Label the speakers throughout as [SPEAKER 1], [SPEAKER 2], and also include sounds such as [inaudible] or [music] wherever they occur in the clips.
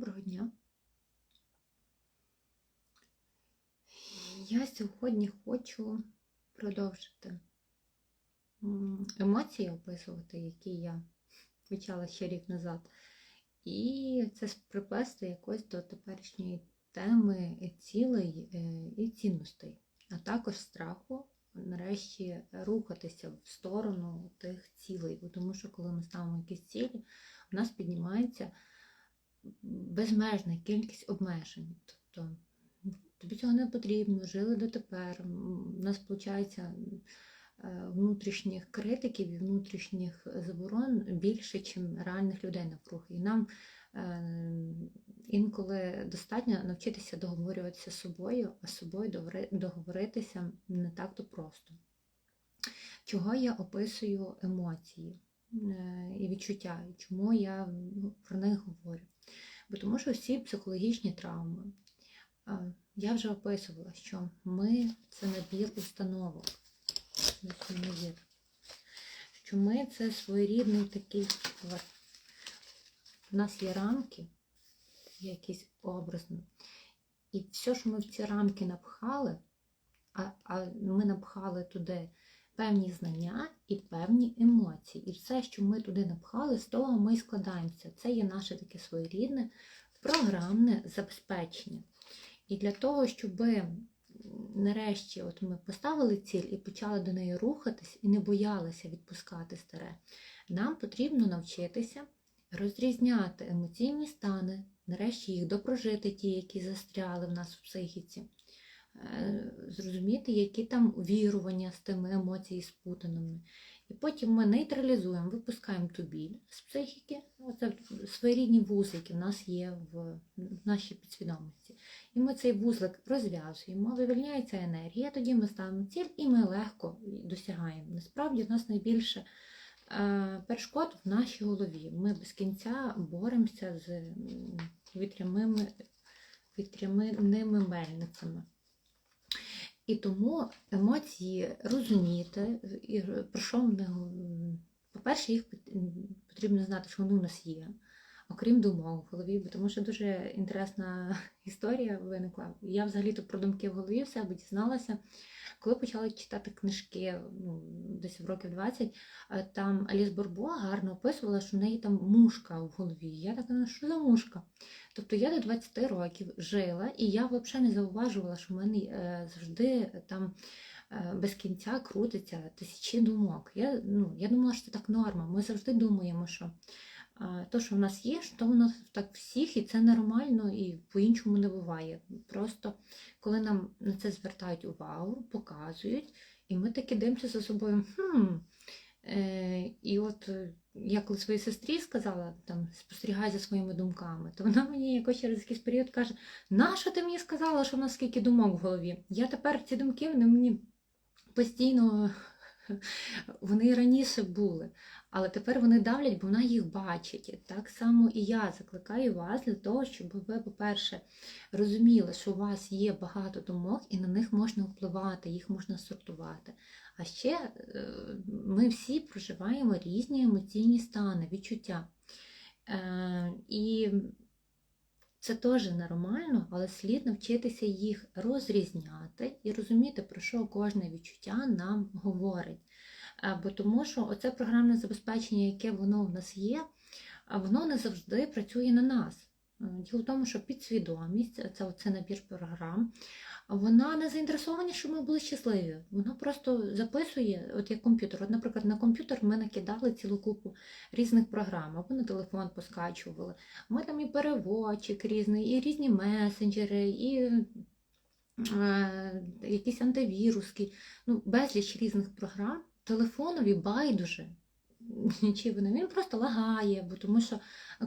[SPEAKER 1] Доброго дня. Я сьогодні хочу продовжити емоції описувати, які я почала ще рік назад. І це приплести якось до теперішньої теми цілей е, і цінностей, а також страху нарешті рухатися в сторону тих цілей. Тому що коли ми ставимо якісь цілі, у нас піднімається безмежна кількість обмежень. Тобто тобі цього не потрібно, жили дотепер. У нас виходить внутрішніх критиків і внутрішніх заборон більше, ніж реальних людей навкруг. І нам е, інколи достатньо навчитися договорюватися з собою, а з собою договоритися не так-то просто. Чого я описую емоції е, і відчуття, і чому я ну, про них говорю? Бо тому що всі психологічні травми. е, Я вже описувала, що ми це набір установок. Що ми це своєрідний такий. У нас є рамки, якісь образні. І все, що ми в ці рамки напхали, а, а ми напхали туди певні знання і певні емоції. І все, що ми туди напхали, з того ми й складаємося. Це є наше таке своєрідне програмне забезпечення. І для того, щоб нарешті от ми поставили ціль і почали до неї рухатись, і не боялися відпускати старе, нам потрібно навчитися розрізняти емоційні стани, нарешті їх допрожити, ті, які застряли в нас в психіці, зрозуміти, які там вірування з тими емоціями спутаними. І потім ми нейтралізуємо, випускаємо ту біль з психіки, оце своєрідні вузлики в нас є в нашій підсвідомості. І ми цей вузлик розв'язуємо, вивільняється енергія, тоді ми ставимо ціль і ми легко досягаємо. Насправді, в нас найбільше е, перешкод в нашій голові. Ми без кінця боремося з вітряними мельницями. І тому емоції розуміти, і про що вони, по-перше, їх потрібно знати, що вони у нас є, окрім думок в голові, тому що дуже інтересна історія виникла. Я взагалі-то про думки в голові в себе дізналася, коли почала читати книжки ну, десь в років 20, е, там Аліс Борбо гарно описувала, що в неї там мушка в голові. Я така, «Ну, що за мушка? Тобто я до 20 років жила, і я взагалі не зауважувала, що в мене е, завжди там е, без кінця крутиться тисячі думок. Я, ну, я думала, що це так норма. Ми завжди думаємо, що то, що в нас є, то в нас так всіх, і це нормально, і по-іншому не буває. Просто коли нам на це звертають увагу, показують, і ми таки дивимося за собою. Хм, і от е, я коли своїй сестрі сказала, там, спостерігай за своїми думками, то вона мені якось через якийсь період каже, нащо ти мені сказала, що в нас скільки думок в голові? Я тепер ці думки вони мені постійно [laughs] вони раніше були, але тепер вони давлять, бо вона їх бачить. Так само і я закликаю вас для того, щоб ви, по-перше, розуміли, що у вас є багато думок, і на них можна впливати, їх можна сортувати. А ще е, ми всі проживаємо різні емоційні стани, відчуття. Е, І це теж нормально, але слід навчитися їх розрізняти і розуміти, про що кожне відчуття нам говорить. Е, Бо тому що оце програмне забезпечення, яке воно в нас є, воно не завжди працює на нас. Е, Діло в тому, що підсвідомість, це оце набір програм, вона не заінтересована, щоб ми були щасливі. Вона просто записує, от як комп'ютер. От, наприклад, на комп'ютер ми накидали цілу купу різних програм, або на телефон поскачували. Ми там і переводчик різний, і різні месенджери, і е, якісь антивіруски, ну, безліч різних програм. Телефонові байдуже. [laughs] Чи вони він просто лагає, бо тому що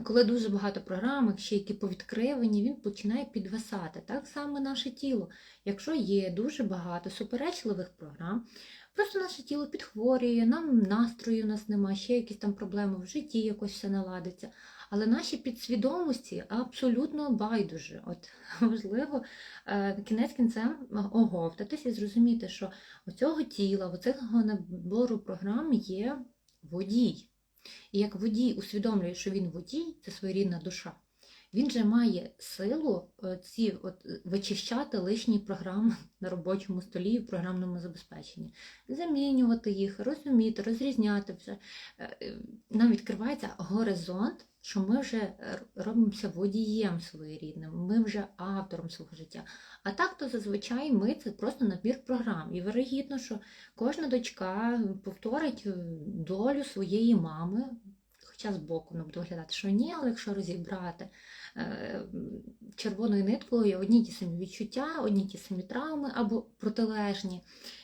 [SPEAKER 1] коли дуже багато програм, ще які повідкривані, він починає підвисати. Так само наше тіло. Якщо є дуже багато суперечливих програм, просто наше тіло підхворює, нам настрою у нас немає, ще якісь там проблеми в житті, якось все наладиться. Але наші підсвідомості абсолютно байдуже. От [laughs] важливо е, кінець кінцем оговтатись і зрозуміти, що у цього тіла, у цього набору програм є водій. І як водій усвідомлює, що він водій, це своєрідна душа, він же має силу е, ці от е, вичищати лишні програми [laughs] на робочому столі і в програмному забезпеченні, замінювати їх, розуміти, розрізняти вже. Е, Нам відкривається горизонт, що ми вже робимося водієм своєрідним, ми вже автором свого життя. А так то зазвичай ми це просто набір програм. І вирогідно, що кожна дочка повторить долю своєї мами. Хоча збоку не буду виглядати, що ні, але якщо розібрати е, червоною ниткою одні ті самі відчуття, одні ті самі травми або протилежні.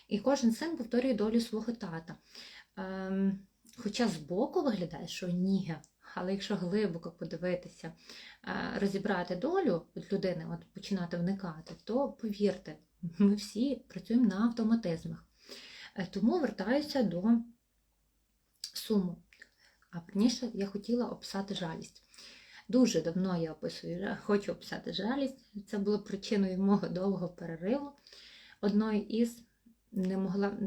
[SPEAKER 1] І кожен син повторює долю свого тата. Ем, Хоча збоку виглядає, що ні. Але якщо глибоко подивитися, е, розібрати долю від людини, от починати вникати, то повірте, ми всі працюємо на автоматизмах. Е, Тому вертаюся до суму. А раніше я хотіла описати жалість. Дуже давно я описую, жа- хочу описати жалість. Це було причиною мого довгого перериву. Одною із не могла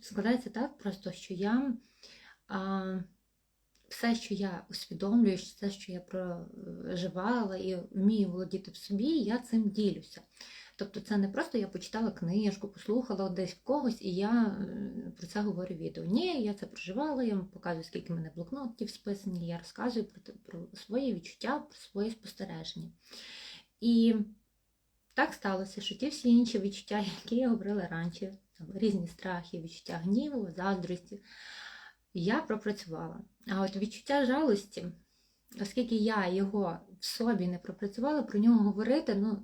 [SPEAKER 1] складається так просто, що я а, все, що я усвідомлюю, все, що я проживала і вмію володіти в собі, я цим ділюся. Тобто це не просто я почитала книжку, послухала десь в когось, і я е, про це говорю відео. Ні, я це проживала, я вам показую, скільки в мене блокнотів списані, я розказую про, про свої відчуття, про свої спостереження. І так сталося, що ті всі інші відчуття, які я говорила раніше, різні страхи, відчуття гніву, заздрості, я пропрацювала. А от відчуття жалості, оскільки я його в собі не пропрацювала, про нього говорити, ну,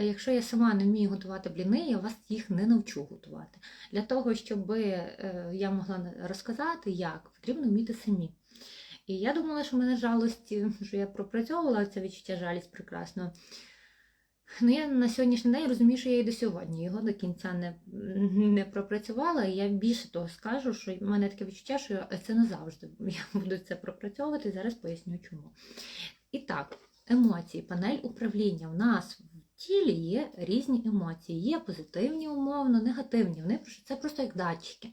[SPEAKER 1] якщо я сама не вмію готувати бліни, я вас їх не навчу готувати. Для того, щоб е, я могла розказати, як, потрібно вміти самі. І я думала, що в мене жалості, що я пропрацьовувала це відчуття жалість прекрасно. Ну, я на сьогоднішній день розумію, що я і до сьогодні його до кінця не, не пропрацювала. І я більше того скажу, що в мене таке відчуття, що це назавжди. Я [laughs] буду це пропрацьовувати, зараз поясню чому. І так, емоції, панель управління. У нас в тілі є різні емоції. Є позитивні, умовно, негативні. Вони це просто як датчики.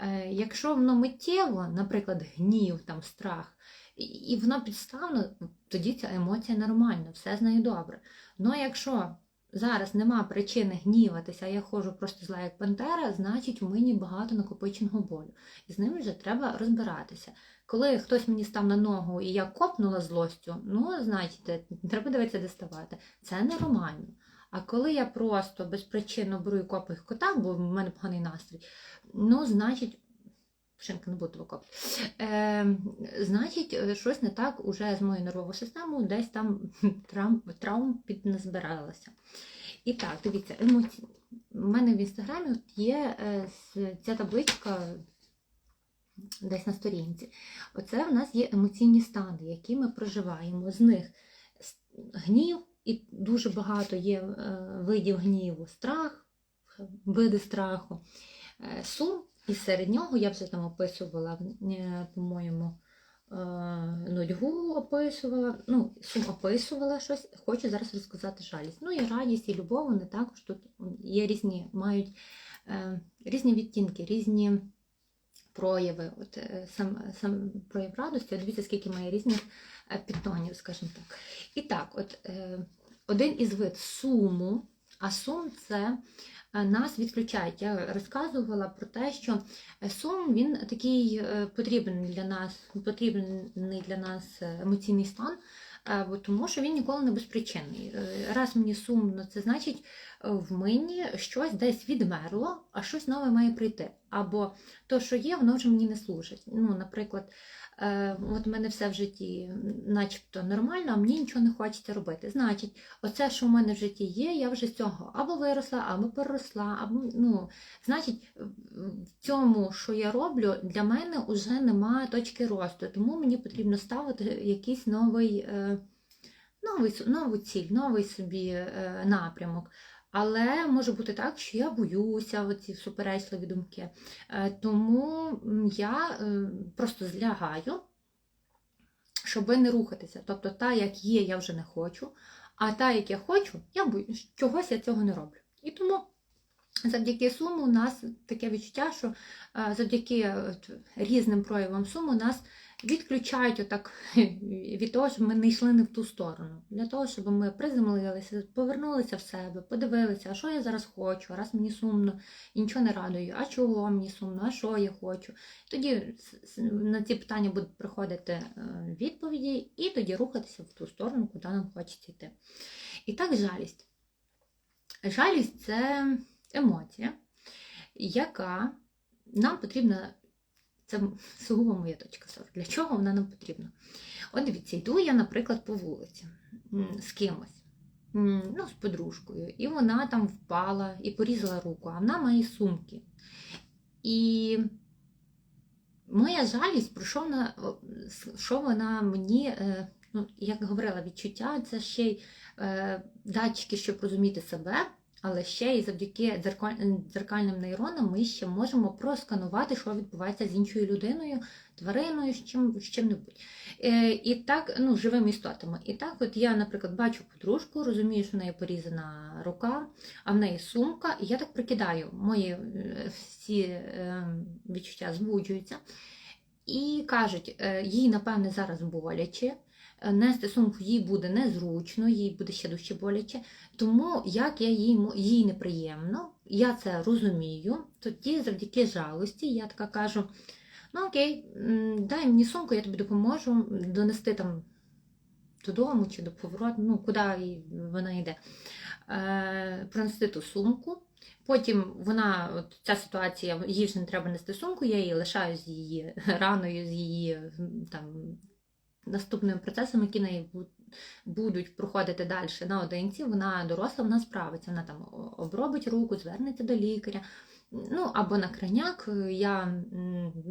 [SPEAKER 1] Е, Якщо воно миттєво, наприклад, гнів, там, страх, і- воно підставно, тоді ця емоція нормальна, все з нею добре. Ну якщо зараз нема причини гніватися, а я ходжу просто зла як пантера, значить в мені багато накопиченого болю. І з ним вже треба розбиратися. Коли хтось мені став на ногу і я копнула злостю, ну, значить, треба дивитися, де ставати. Це нормально. А коли я просто безпричинно беру і копаю кота, бо в мене поганий настрій, ну, значить, Шинка не буду викопати. Е, значить, щось не так уже з моєю нервовою системою, десь там [laughs] травм, травм. І так, дивіться, емоції. У мене в інстаграмі є е, ця табличка десь на сторінці. Оце в нас є емоційні стани, які ми проживаємо. З них гнів, і дуже багато є е, видів гніву, страх, види страху, е, сум. І серед нього я вже там описувала, е, по-моєму, нудьгу описувала, ну, сум описувала щось. Хочу зараз розказати жалість. Ну і радість, і любов, вони також тут є різні, мають різні відтінки, різні прояви. От е, сам, сам прояв радості, от дивіться, скільки має різних е, підтонів, скажімо так. І так, от е, один із вид суму, а сум це нас відключають. Я розказувала про те, що сум він такий потрібен для нас, потрібний для нас емоційний стан, тому що він ніколи не безпричинний. Раз мені сумно, це значить в мені щось десь відмерло, а щось нове має прийти. Або то, що є, воно вже мені не служить. Ну, наприклад, е, от в мене все в житті начебто нормально, а мені нічого не хочеться робити. Значить, оце, що в мене в житті є, я вже з цього або виросла, або переросла, або ну, значить, в цьому, що я роблю, для мене вже немає точки росту, тому мені потрібно ставити якийсь новий, е, новий, нову ціль, новий собі е, напрямок. Але може бути так, що я боюся оці суперечливі думки. Е, Тому я е, просто злягаю, щоб не рухатися. Тобто, та, як є, я вже не хочу, а та, як я хочу, я боюсь, чогось я цього не роблю. І тому завдяки суму у нас таке відчуття, що е, завдяки різним проявам суму у нас відключають отак [laughs] від того, щоб ми не йшли не в ту сторону. Для того, щоб ми приземлилися, повернулися в себе, подивилися, а що я зараз хочу, а раз мені сумно і нічого не радую, а чого мені сумно, а що я хочу. Тоді на ці питання будуть приходити е, відповіді, і тоді рухатися в ту сторону, куди нам хочеться йти. І так, жалість. Жалість це емоція, яка нам потрібна, це сугубо моя точка зору. Для чого вона нам потрібна? От дивіться, йду я, наприклад, по вулиці з кимось, ну, з подружкою, і вона там впала і порізала руку, а вона має сумки. І моя жалість, про що вона, що вона мені, е, ну, як говорила, відчуття, це ще й е, датчики, щоб розуміти себе, але ще й завдяки дзеркальним нейронам ми ще можемо просканувати, що відбувається з іншою людиною, твариною, з чим з чим-небудь. Е, і так, ну, живими істотами. І так, от я, наприклад, бачу подружку, розумію, що в неї порізана рука, а в неї сумка, і я так прикидаю, мої е, всі е, відчуття збуджуються. І кажуть, їй, напевне, зараз боляче. Е, Нести сумку їй буде незручно, їй буде ще дужче боляче. Тому як я їй, їй неприємно, я це розумію. Тоді завдяки жалості я така кажу: ну окей, дай мені сумку, я тобі допоможу донести там додому чи до повороту, ну куди вона йде. Е, пронести ту сумку. Потім вона, от ця ситуація, їй вже не треба нести сумку, я її лишаю з її [laughs] раною, з її там наступними процесами, які неї будуть проходити далі наодинці. Вона доросла, вона справиться. Вона там обробить руку, звернеться до лікаря. Ну, або на краняк е, я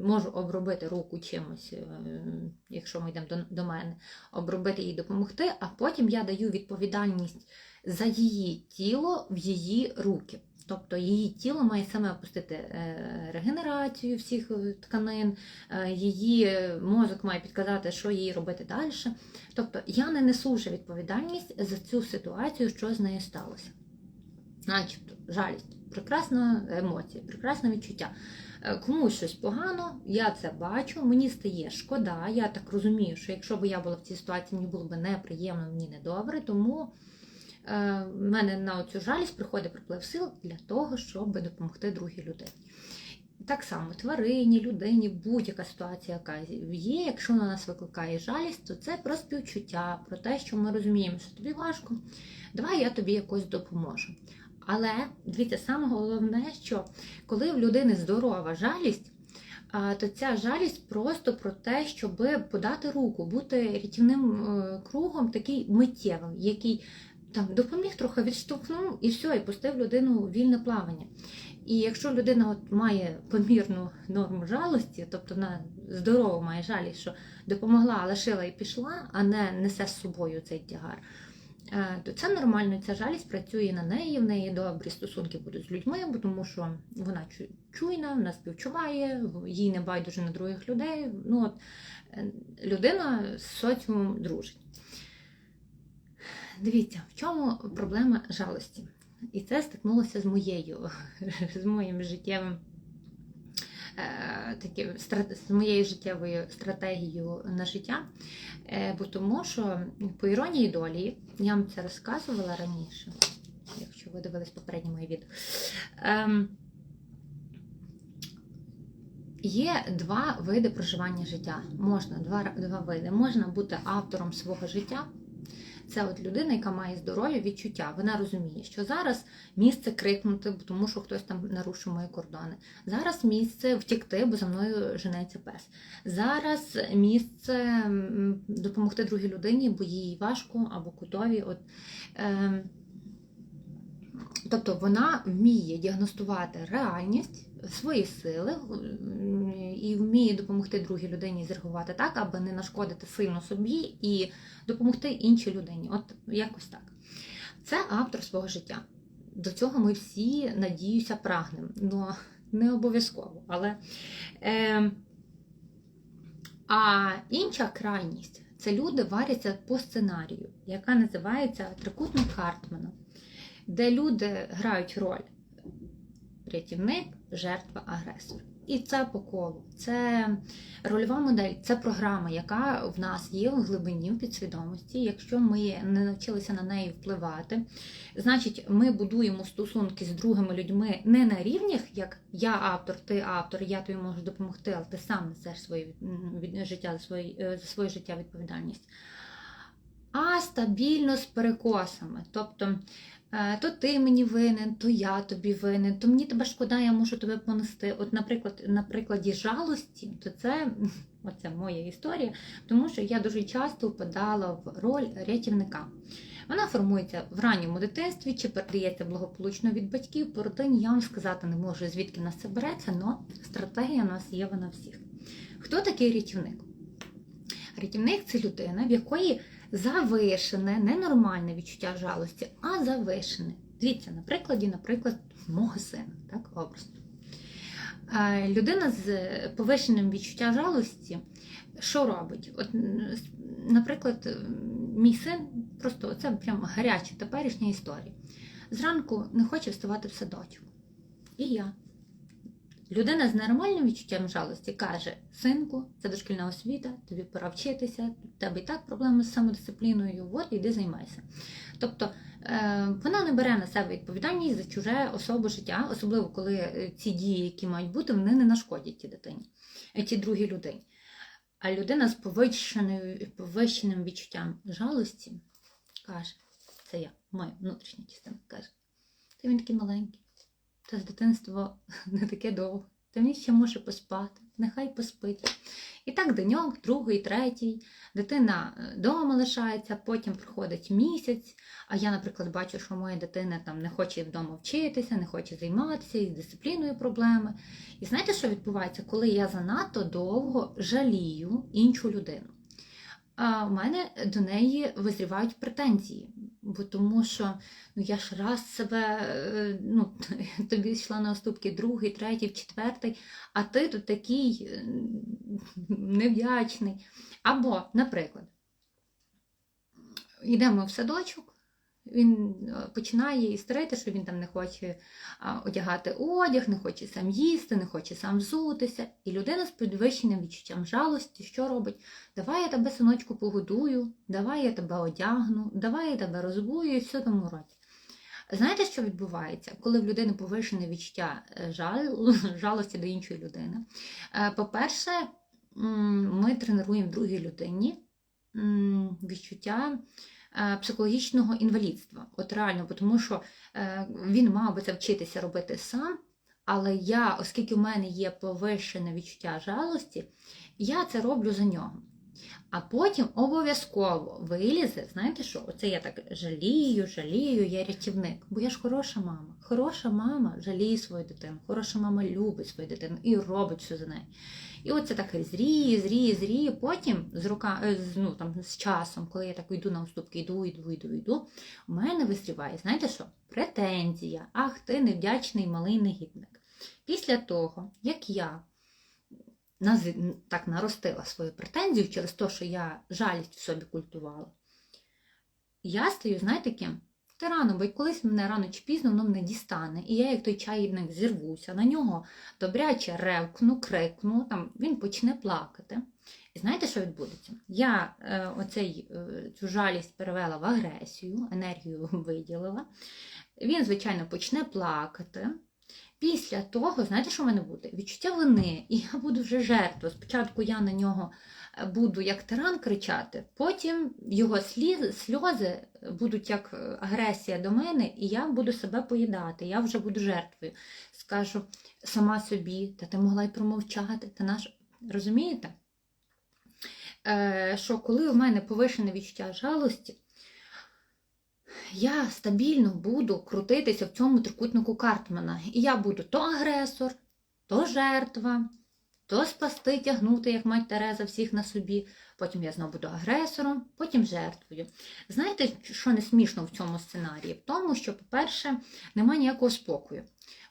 [SPEAKER 1] можу обробити руку чимось, е, якщо ми йдемо до, до мене, обробити їй допомогти, а потім я даю відповідальність за її тіло в її руки. Тобто її тіло має саме опустити е, регенерацію всіх е, тканин, е, її мозок має підказати, що їй робити далі. Тобто я не несу вже відповідальність за цю ситуацію, що з нею сталося. Начебто, жалість, прекрасна емоція, прекрасне відчуття. Комусь щось погано, я це бачу, мені стає шкода. Я так розумію, що якщо б я була в цій ситуації, мені було б неприємно, мені недобре, тому в мене на цю жалість приходить приплив сил для того, щоб допомогти другій людині. Так само тварині, людині, будь-яка ситуація, яка є, якщо на нас викликає жалість, то це про співчуття, про те, що ми розуміємо, що тобі важко, давай я тобі якось допоможу. Але дивіться, саме головне, що коли в людини здорова жалість, то ця жалість просто про те, щоб подати руку, бути рятівним е, кругом, такий миттєвим, який там допоміг трохи відштовхнув і все, і пустив людину у вільне плавання. І якщо людина от має помірну норму жалості, тобто вона здорово має жалість, що допомогла, лишила і пішла, а не несе з собою цей тягар, е, то це нормально, ця жалість працює на неї, в неї добрі стосунки будуть з людьми, тому що вона чуйна, вона співчуває, їй не байдуже на других людей. Ну, от, е, людина з соціумом дружить. Дивіться, в чому проблема жалості? І це стикнулося з моєю, [laughs] з моїм життєвим е, таким, з моєю життєвою стратегією на життя. Е, бо тому що по іронії долі, я вам це розказувала раніше, якщо ви дивились попереднє моє відео. Ем, Є два види проживання життя. Можна два, два види. Можна бути автором свого життя. Це от людина, яка має здоров'я, відчуття. Вона розуміє, що зараз місце крикнути, тому що хтось там нарушив мої кордони. Зараз місце втікти, бо за мною женеться пес. Зараз місце допомогти другій людині, бо їй важко або кутові. От, е, тобто вона вміє діагностувати реальність, свої сили і вміє допомогти другій людині зреагувати так, аби не нашкодити сильно собі і допомогти іншій людині. От якось так. Це автор свого життя. До цього ми всі, надіюся, прагнемо. Ну, не обов'язково. Але, е, а інша крайність це люди варяться по сценарію, яка називається трикутник Хартмана, де люди грають роль рятівник, жертва, агресор. І це по колу. Це рольова модель, це програма, яка в нас є в глибині в підсвідомості. Якщо ми не навчилися на неї впливати, значить ми будуємо стосунки з другими людьми не на рівнях, як я автор, ти автор, я тобі можу допомогти, але ти сам несеш своє життя своє, е, за своє життя відповідальність. А стабільно з перекосами. Тобто то ти мені винен, то я тобі винен, то мені тебе шкода, я можу тебе понести. От, наприклад, на прикладі жалості, то це [laughs] оце моя історія, тому що я дуже часто впадала в роль рятівника. Вона формується в ранньому дитинстві чи передається благополучно від батьків. По родині я вам сказати не можу, звідки нас це береться, але стратегія у нас є вона всіх. Хто такий рятівник? Рятівник це людина, в якої завишене, ненормальне відчуття жалості, а завишене. Дивіться, на прикладі, наприклад, мого сина, так, образно. Е, Людина з повишеним відчуттям жалості, що робить? От, наприклад, мій син, просто це прям гаряча теперішня історія. Зранку не хоче вставати в садочок. І я. Людина з нормальним відчуттям жалості каже: синку, це дошкільна освіта, тобі пора вчитися, в тебе і так проблеми з самодисципліною, от іди займайся. Тобто е, вона не бере на себе відповідальність за чуже особу життя, особливо коли е, ці дії, які мають бути, вони не нашкодять тій дитині, е, тій другій людині. А людина з повищеним відчуттям жалості каже: це я, моя внутрішня частина каже, ти він такий маленький. Та з дитинства [laughs] не таке довго. Та він ще може поспати, нехай поспить. І так деньок, другий, третій. Дитина вдома лишається, потім проходить місяць. А я, наприклад, бачу, що моя дитина там не хоче вдома вчитися, не хоче займатися, з дисципліною проблеми. І знаєте, що відбувається, коли я занадто довго жалію іншу людину? В мене до неї визрівають претензії. Бо тому що ну я ж раз себе, е, ну, [laughs] тобі йшла на уступки другий, третій, четвертий, а ти тут такий невдячний. Або, наприклад, йдемо в садочок, він е, починає істерити, що він там не хоче одягати одяг, не хоче сам їсти, не хоче сам взутися. І людина з підвищеним відчуттям жалості, що робить? Давай я тебе, синочку, погодую, давай я тебе одягну, давай я тебе розбую і все тому році. Знаєте, що відбувається, коли в людини повишене відчуття е, жал, [laughs] жалості до іншої людини? Е, По-перше, ми тренуємо в другій людині відчуття психологічного інвалідства. От реально, тому що е, він мав би це вчитися робити сам, але я, оскільки в мене є повищене відчуття жалості, я це роблю за нього. А потім обов'язково вилізе, знаєте що? Оце я так жалію, жалію, я рятівник. Бо я ж хороша мама. Хороша мама жаліє свою дитину, хороша мама любить свою дитину і робить все за неї. І оце так зріє, зріє, зріє. Потім з рука, е, ну, там, з часом, коли я так йду на уступки, йду, йду, йду, йду, у мене вистріває, знаєте що? Претензія. Ах, ти невдячний малий негідник. Після того, як я так наростила свою претензію через те, що я жалість в собі культувала, я стаю, знаєте, ким? Тираном, бо колись мене рано чи пізно воно мене дістане, і я, як той чайник, зірвуся на нього, добряче ревкну, крикну, там, він почне плакати. І знаєте, що відбудеться? Я е, оцей, е, цю жалість перевела в агресію, енергію [laughs] виділила. Він, звичайно, почне плакати. Після того, знаєте, що в мене буде? Відчуття вини, і я буду вже жертва. Спочатку я на нього буду як тиран кричати, потім його сльози будуть як е, агресія до мене, і я буду себе поїдати. Я вже буду жертвою. Скажу сама собі, та ти могла й промовчати. Та наш... Розумієте? Е, що коли у мене повишене відчуття жалості, я стабільно буду крутитися в цьому трикутнику Картмана. І я буду то агресор, то жертва, то спасти, тягнути, як мать Тереза, всіх на собі. Потім я знову буду агресором, потім жертвою. Знаєте, що не смішно в цьому сценарії? В тому, що, по-перше, немає ніякого спокою.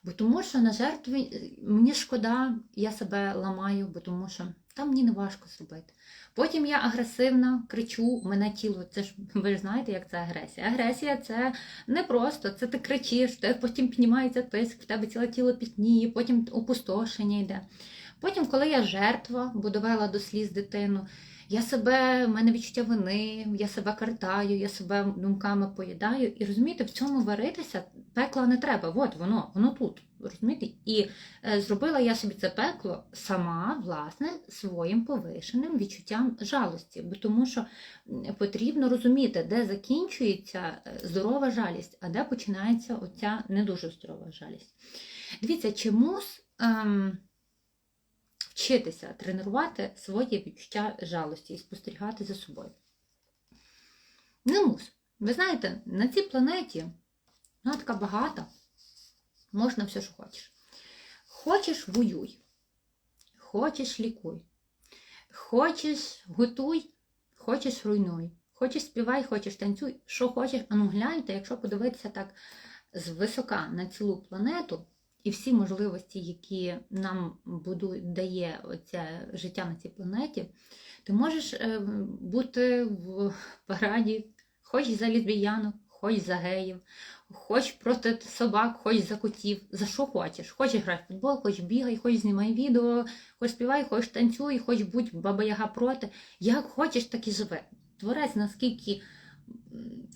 [SPEAKER 1] Бо тому що на жертві е, мені шкода, я себе ламаю, бо тому що Там мені не важко зробити. Потім я агресивна, кричу, мене тіло, це ж ви ж знаєте, як це агресія. Агресія це не просто, це ти кричиш, тебе потім піднімається тиск, в тебе ціле тіло пітніє, потім опустошення йде. Потім, коли я жертва, бо довела до сліз дитину, я себе, в мене відчуття вини, я себе картаю, я себе думками поїдаю. І розумієте, в цьому варитися пекла не треба. От воно, воно тут. Розумієте? І е, зробила я собі це пекло сама, власне, своїм повишеним відчуттям жалості. Бо тому що потрібно розуміти, де закінчується е, здорова жалість, а де починається оця не дуже здорова жалість. Дивіться, чомусь. Ем, вчитися тренувати своє відчуття жалості і спостерігати за собою. Не мус. Ви знаєте, на цій планеті вона така багата, можна все, що хочеш. Хочеш воюй, хочеш лікуй, хочеш готуй, хочеш руйнуй, хочеш співай, хочеш танцюй, що хочеш, а ну гляньте, якщо подивитися так звисока на цілу планету, і всі можливості, які нам будує, дає оце життя на цій планеті, ти можеш е, бути в параді хоч за лесбіянок, хоч за геїв, хоч проти собак, хоч за котів, за що хочеш. Хоч грай в футбол, хоч бігай, хоч знімай відео, хоч співай, хоч танцюй, хоч будь баба яга проти. Як хочеш, так і живи. Творець наскільки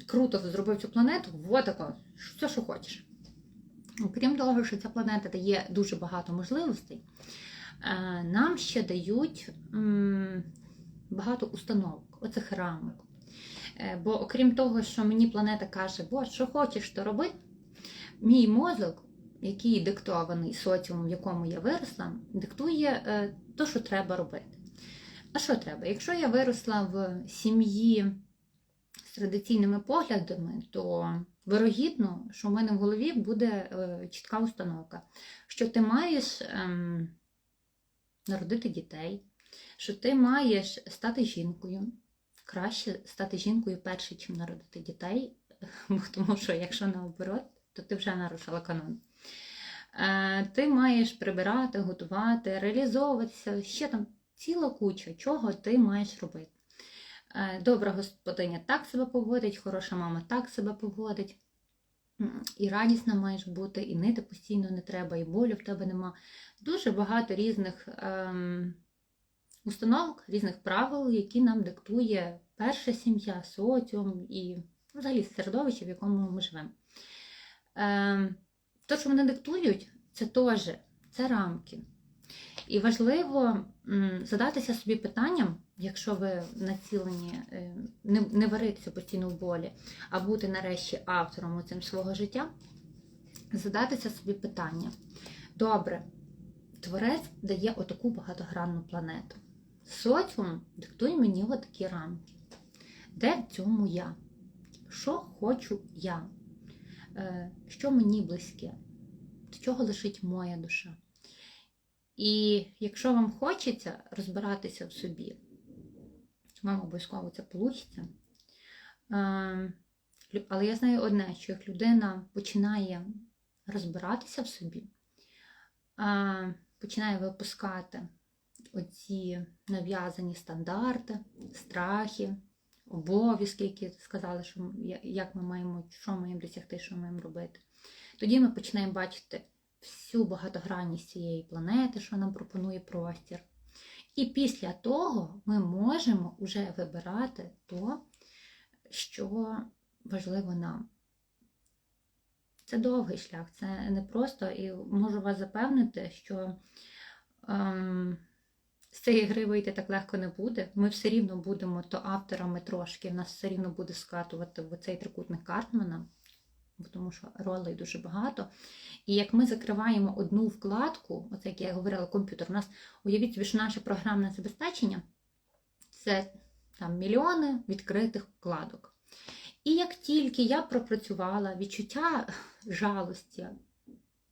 [SPEAKER 1] круто зробив цю планету, вот тако, все, що хочеш. Окрім того, що ця планета дає дуже багато можливостей, е, нам ще дають багато установок, оцих рамок. Е, Бо окрім того, що мені планета каже, бо що хочеш, то роби, мій мозок, який диктований соціумом, в якому я виросла, диктує е, то, що треба робити. А що треба? Якщо я виросла в сім'ї з традиційними поглядами, то вирогідно, що в мене в голові буде е, чітка установка, що ти маєш ем, народити дітей, що ти маєш стати жінкою. Краще стати жінкою перше, чим народити дітей, [laughs] тому що якщо наоборот, то ти вже нарушила канон. Е, Ти маєш прибирати, готувати, реалізовуватися, ще там ціла куча, чого ти маєш робити. Е, Добра господиня так себе поводить, хороша мама так себе поводить. І радісна маєш бути, і нити постійно не треба, і болю в тебе нема. Дуже багато різних ем, установок, різних правил, які нам диктує перша сім'я, соціум і взагалі середовище, в якому ми живемо. Ем, те, що вони диктують, це теж це рамки. І важливо м, задатися собі питанням, якщо ви націлені е, не, не варитися постійно в болі, а бути нарешті автором цим свого життя, задатися собі питання. Добре, творець дає отаку багатогранну планету. Соціум диктує мені отакі рамки. Де в цьому я? Що хочу я? Е, Що мені близьке? До чого лишить моя душа? І якщо вам хочеться розбиратися в собі, вам обов'язково це вийде. Але я знаю одне, що як людина починає розбиратися в собі, починає випускати оці нав'язані стандарти, страхи, обов'язки, які сказали, що як ми маємо, що ми маємо досягти, що ми маємо робити. Тоді ми починаємо бачити всю багатогранність цієї планети, що нам пропонує простір. І після того ми можемо вже вибирати то, що важливо нам. Це довгий шлях, це не просто, і можу вас запевнити, що ем, з цієї гри вийти так легко не буде. Ми все рівно будемо то авторами трошки, в нас все рівно буде скатувати в цей трикутник Картмана, тому що ролей дуже багато. І як ми закриваємо одну вкладку, оце як я говорила, комп'ютер, у нас уявіть собі, що наше програмне забезпечення це там мільйони відкритих вкладок. І як тільки я пропрацювала відчуття жалості,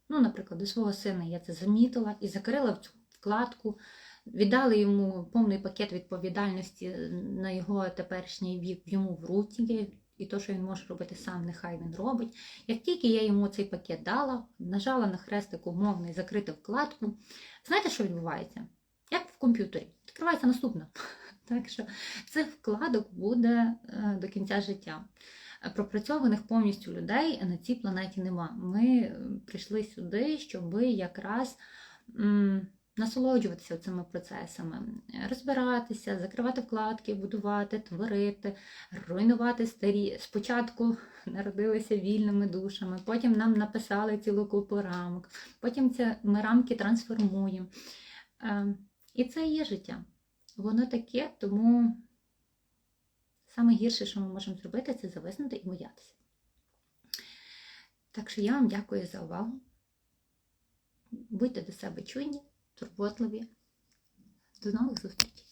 [SPEAKER 1] ну, наприклад, до свого сина я це замітила і закрила в цю вкладку, віддали йому повний пакет відповідальності на його теперішній вік йому в руки, і то, що він може робити сам, нехай він робить. Як тільки я йому цей пакет дала, нажала на хрестик умовний закрити вкладку, знаєте, що відбувається? Як в комп'ютері. Відкривається наступна. [laughs] Так що цих вкладок буде е, до кінця життя. Пропрацьованих повністю людей на цій планеті нема. Ми прийшли сюди, щоб якраз насолоджуватися цими процесами, розбиратися, закривати вкладки, будувати, творити, руйнувати старі. Спочатку народилися вільними душами, потім нам написали цілу купу рамок, потім ми рамки трансформуємо. Е, І це є життя. Воно таке, тому саме гірше, що ми можемо зробити, це зависнути і боятися. Так що я вам дякую за увагу. Будьте до себе чуйні, турботливі. До нових зустрічей!